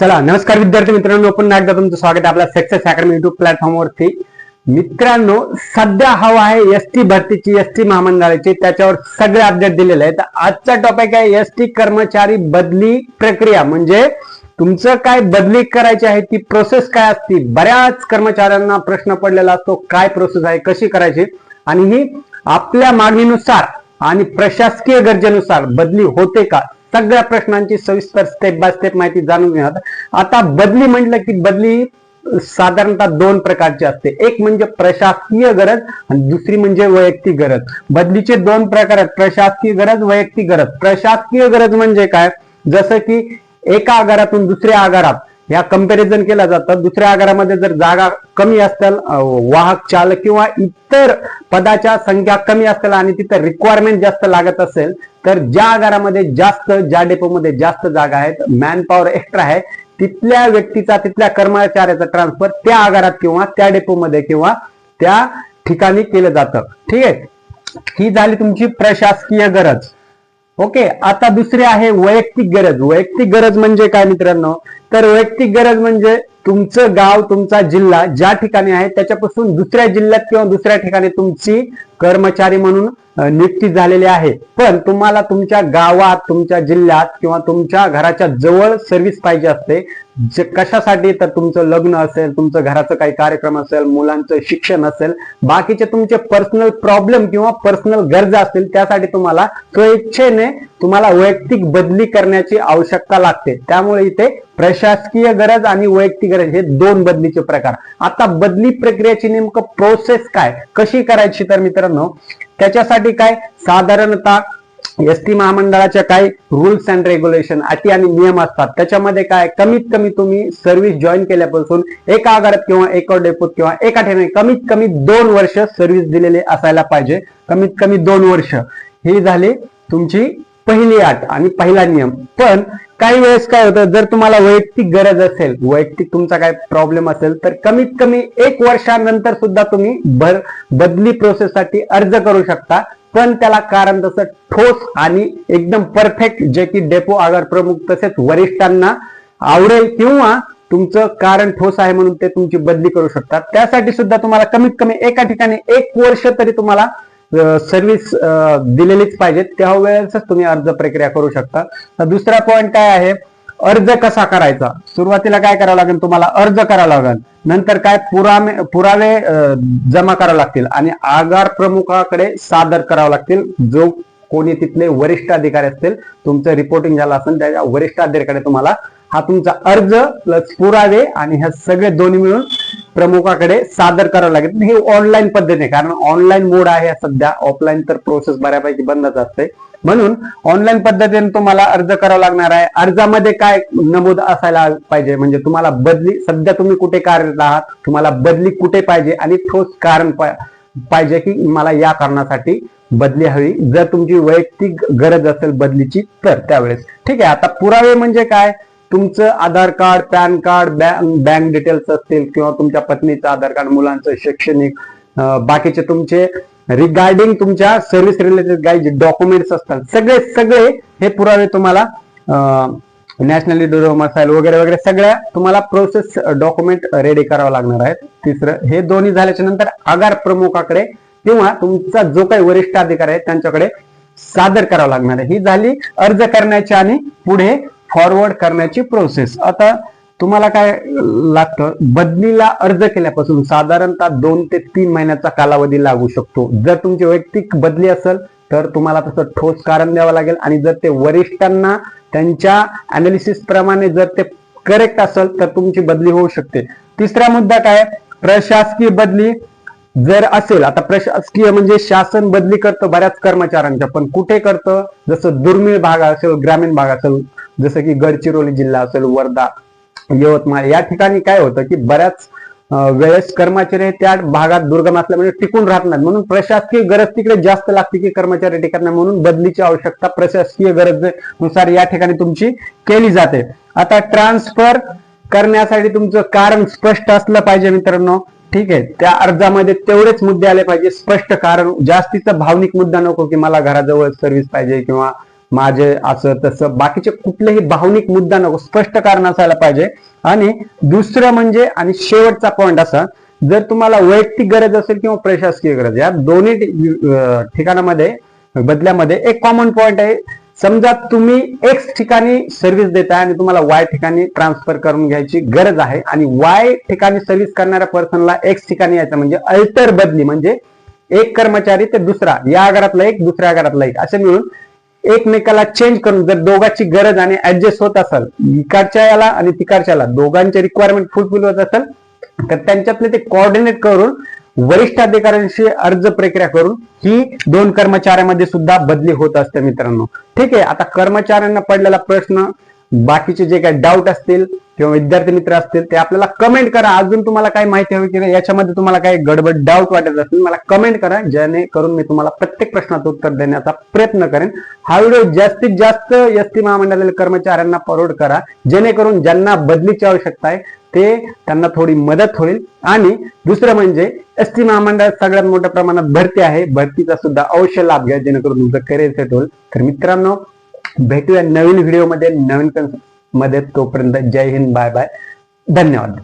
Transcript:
चला नमस्कार विद्यार्थी मित्रांनो पुन्हा एकदा तुमचं स्वागत आहे आपल्या सक्सेस अकॅडमी युट्यूब प्लॅटफॉर्मवरती मित्रांनो सध्या हवा आहे एस टी भरतीची एस टी महामंडळाची. त्याच्यावर सगळे अपडेट दिलेले आहेत. तर आजचा टॉपिक आहे एस टी कर्मचारी बदली प्रक्रिया. म्हणजे तुमचं काय बदली करायची आहे ती प्रोसेस काय असती? बऱ्याच कर्मचाऱ्यांना प्रश्न पडलेला असतो काय प्रोसेस आहे कशी करायची? आणि ही आपल्या मागणीनुसार आणि प्रशासकीय गरजेनुसार बदली होते का? सगळ्या प्रश्नांची सविस्तर स्टेप बाय स्टेप माहिती जाणून घेणार. आता बदली म्हटलं की बदली साधारणतः दोन प्रकारची असते. एक म्हणजे प्रशासकीय गरज आणि दुसरी म्हणजे वैयक्तिक गरज. बदलीचे दोन प्रकार आहेत प्रशासकीय गरज वैयक्तिक गरज. प्रशासकीय गरज म्हणजे काय? जसं की एका आगारातून दुसऱ्या आगारात. ह्या कंपॅरिझन केल्या जातं. दुसऱ्या आगारामध्ये जर जागा कमी असतील वाहक चालक किंवा इतर पदाच्या संख्या कमी असतील आणि तिथं रिक्वायरमेंट जास्त लागत असेल तर ज्या आगारामध्ये जास्त ज्या डेपोमध्ये जास्त जागा आहेत मॅन पॉवर एक्स्ट्रा आहे तिथल्या व्यक्तीचा तिथल्या कर्मचाऱ्याचा ट्रान्सफर त्या आगारात किंवा त्या डेपोमध्ये किंवा त्या ठिकाणी केलं जातं. ठीक आहे? ही झाली तुमची प्रशासकीय गरज. ओके? आता दुसरी आहे वैयक्तिक गरज. वैयक्तिक गरज म्हणजे काय मित्रांनो? तर वैयक्तिक गरज म्हणजे तुमचं गाव तुमचा जिल्हा ज्या ठिकाणी आहे त्याच्यापासून दुसऱ्या जिल्ह्यात किंवा दुसऱ्या ठिकाणी तुमची कर्मचारी म्हणून नियुक्ती झालेली आहे. पण तुम्हाला तुमच्या गावात तुमच्या जिल्ह्यात किंवा तुमच्या घराच्या जवळ सर्व्हिस पाहिजे असते. जे कशासाठी तर तुमचं लग्न असेल तुमचं घराचं काही कार्यक्रम असेल मुलांचं शिक्षण असेल बाकीचे तुमचे पर्सनल प्रॉब्लेम किंवा पर्सनल गरजा असतील त्यासाठी तुम्हाला स्वेच्छेने तुम्हाला वैयक्तिक बदली करण्याची आवश्यकता लागते. त्यामुळे इथे प्रशासकीय गरज आणि वैयक्तिक गरज हे दोन बदलीचे प्रकार. आता बदली प्रक्रियेची नेमकं प्रोसेस काय? कशी करायची तर मित्रांनो त्याच्यासाठी काय? साधारणतः एस टी महामंडळाच्या काही रुल्स अँड रेग्युलेशन अटी आणि नियम असतात. त्याच्यामध्ये काय? कमीत कमी तुम्ही सर्व्हिस जॉईन केल्यापासून एका आगारात किंवा एका डेपोत किंवा एका ठिकाणी कमीत कमी दोन वर्ष सर्व्हिस दिलेले असायला पाहिजे. कमीत कमी दोन वर्ष. ही झाली तुमची पहिली अट आणि पहिला नियम. पण काही वेळेस काय होतं जर तुम्हाला वैयक्तिक गरज असेल वैयक्तिक तुमचा काय प्रॉब्लेम असेल तर कमीत कमी एक वर्षानंतर सुद्धा तुम्ही भर बदली प्रोसेससाठी अर्ज करू शकता. पण त्याला कारण तसं ठोस आणि एकदम परफेक्ट जे की डेपो आगार प्रमुख तसेच वरिष्ठांना आवडेल किंवा तुमचं कारण ठोस आहे म्हणून ते तुमची बदली करू शकतात. त्यासाठी सुद्धा तुम्हाला कमीत कमी एका ठिकाणी एक वर्ष तरी तुम्हाला सर्व्हिस दिलेलीच पाहिजे त्या वेळेसच तुम्ही अर्ज प्रक्रिया करू शकता. दुसरा पॉईंट काय आहे? अर्ज कसा करायचा? सुरुवातीला काय करावं लागेल? तुम्हाला अर्ज करावा लागेल. नंतर काय? पुरावे पुरावे जमा करावे लागतील. आणि आगार प्रमुखाकडे सादर करावे लागतील. जो कोणी तिथले वरिष्ठ अधिकारी असतील तुमचं रिपोर्टिंग झालं असेल त्या वरिष्ठ अधिकाऱ्याकडे तुम्हाला हा तुमचा अर्ज प्लस पुरावे आणि ह्या सगळे दोन्ही मिळून प्रमुखाकडे सादर करावं लागेल. हे ऑनलाईन पद्धतीने कारण ऑनलाईन मोड आहे सध्या. ऑफलाईन तर प्रोसेस बऱ्यापैकी बंदच असते. म्हणून ऑनलाईन पद्धतीने तुम्हाला अर्ज करावा लागणार आहे. अर्जामध्ये काय नमूद असायला पाहिजे? म्हणजे तुम्हाला बदली सध्या तुम्ही कुठे कार्यरत आहात? तुम्हाला बदली कुठे पाहिजे? आणि ठोस कारण पाहिजे की मला या कारणासाठी बदली हवी. जर तुमची वैयक्तिक गरज असेल बदलीची तर त्यावेळेस. ठीक आहे आता पुरावे म्हणजे काय? तुमचं Aadhaar card PAN card bank details असतील किंवा तुमच्या पत्नीचं आधार कार्ड मुलांचं शैक्षणिक बाकीचे तुमचे रिगार्डिंग तुमच्या सर्व्हिस रिलेटेड काही जे डॉक्युमेंट्स असतात सगळे सगळे हे पुरावे तुम्हाला नॅशनल डोमसाईल वगैरे वगैरे सगळ्या तुम्हाला प्रोसेस डॉक्युमेंट रेडी करावं लागणार आहेत. तिसरं हे दोन्ही झाल्याच्यानंतर आगार प्रमुखाकडे किंवा तुमचा जो काही वरिष्ठ अधिकारी आहे त्यांच्याकडे सादर करावं लागणार आहे. ही झाली अर्ज करण्याची आणि पुढे फॉरवर्ड करण्याची प्रोसेस आता तुम्हाला काय लागतं? बदलीला अर्ज केल्यापासून साधारणतः दोन ते तीन महिन्याचा कालावधी लागू शकतो. जर तुमची वैयक्तिक बदली असेल तर तुम्हाला तसं ठोस कारण द्यावं लागेल आणि जर ते वरिष्ठांना त्यांच्या अनालिसिस प्रमाणे जर ते करेक्ट असेल तर तुमची बदली होऊ शकते. तिसरा मुद्दा काय? प्रशासकीय बदली जर असेल आता प्रशासकीय म्हणजे शासन बदली करतं बऱ्याच कर्मचाऱ्यांच्या पण कुठे करतं? जसं दुर्मिळ भाग असेल ग्रामीण भाग असेल जसं की गडचिरोली जिल्हा असेल वर्धा यवतमाळ या ठिकाणी काय होतं की बऱ्याच वेळेस कर्मचारी त्या भागात दुर्गम असल्यामुळे म्हणजे टिकून राहत नाहीत. म्हणून प्रशासकीय गरज तिकडे जास्त लागते की कर्मचारी ठिकाणी म्हणून बदलीची आवश्यकता प्रशासकीय गरजेनुसार या ठिकाणी तुमची केली जाते. आता ट्रान्सफर करण्यासाठी तुमचं कारण स्पष्ट असलं पाहिजे मित्रांनो. ठीक आहे. त्या अर्जामध्ये तेवढेच मुद्दे आले पाहिजे. स्पष्ट कारण जास्तीचा भावनिक मुद्दा नको की मला घराजवळ सर्व्हिस पाहिजे किंवा माझे असं तसं बाकीचे कुठलेही भावनिक मुद्दा नको स्पष्ट कारण असायला पाहिजे. आणि दुसरं म्हणजे आणि शेवटचा पॉईंट असा जर तुम्हाला वैयक्तिक गरज असेल किंवा प्रशासकीय गरज या दोन्ही ठिकाणामध्ये बदल्यामध्ये एक कॉमन पॉईंट आहे. समजा तुम्ही एक्स ठिकाणी सर्व्हिस देताय आणि तुम्हाला वाय ठिकाणी ट्रान्सफर करून घ्यायची गरज आहे आणि वाय ठिकाणी सर्व्हिस करणाऱ्या पर्सनला एक्स ठिकाणी यायचं म्हणजे अल्टर बदली म्हणजे एक कर्मचारी ते दुसरा या आगारातला एक दुसऱ्या आगारातला एक असे मिळून एकमेकाला चेंज करून जर दोघांची गरज आणि ऍडजस्ट होत असेल इकडच्या याला आणि तिकडच्याला दोघांचे रिक्वायरमेंट फुलफिल होत असेल तर त्यांच्यातले ते कोऑर्डिनेट करून वरिष्ठ अधिकाऱ्यांशी अर्ज प्रक्रिया करून ही दोन कर्मचाऱ्यांमध्ये सुद्धा बदली होत असते मित्रांनो. ठीक आहे आता कर्मचाऱ्यांना पडलेला प्रश्न बाकीचे जे काही डाऊट असतील किंवा विद्यार्थी मित्र असतील ते आपल्याला कमेंट करा. अजून तुम्हाला काही माहिती हवी की याच्यामध्ये तुम्हाला काही गडबड डाऊट वाटत असेल मला कमेंट करा. जेणेकरून मी तुम्हाला प्रत्येक प्रश्नाचं उत्तर देण्याचा प्रयत्न करेन. हा व्हिडिओ जास्तीत जास्त एस टी महामंडळातील कर्मचाऱ्यांना फॉरवर्ड करा. जेणेकरून ज्यांना बदलीची आवश्यकता आहे ते त्यांना थोडी मदत होईल. आणि दुसरं म्हणजे एस टी महामंडळात सगळ्यात मोठ्या प्रमाणात भरती आहे. भरतीचा सुद्धा अवश्य लाभ घ्या जेणेकरून तुमचं करिअर सेट होईल. तर मित्रांनो भेटूया नवीन व्हिडिओमध्ये नवीन कन्सेप्टमध्ये. तोपर्यंत जय हिंद बाय बाय. धन्यवाद.